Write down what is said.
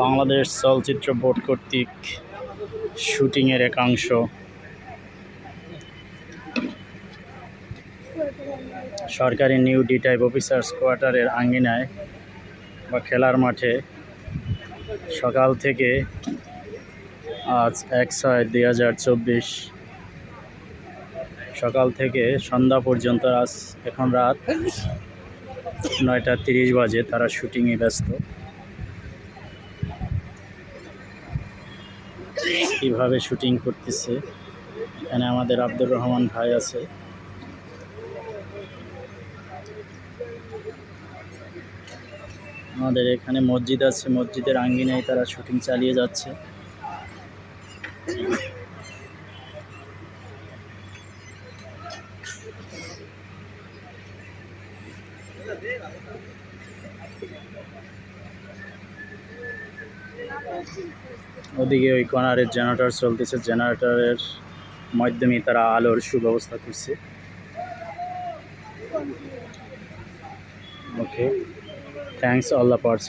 বাংলাদেশ চলচ্চিত্র বোর্ড কর্তৃক শুটিংয়ের একাংশ। সরকারি নিউ ডি টাইপ অফিসার্স কোয়ার্টারের আঙ্গিনায় বা খেলার মাঠে সকাল থেকে আজ এক ছয় দুই হাজার চব্বিশ সকাল থেকে সন্ধ্যা পর্যন্ত আজ এখন রাত নয়টা তিরিশ বাজে তারা শুটিংয়ে ব্যস্ত। কীভাবে শুটিং করতেছে। এখানে আমাদের আব্দুর রহমান ভাই আছে। আমাদের এখানে মসজিদ আছে, মসজিদের আঙ্গিনায় তারা শুটিং চালিয়ে যাচ্ছে। ওদিকে ওই কর্নারের জেনারেটর চলতেছে জেনারেটরের মাধ্যমে তারা আলোর সুব্যবস্থা করছে। Okay thanks all the parts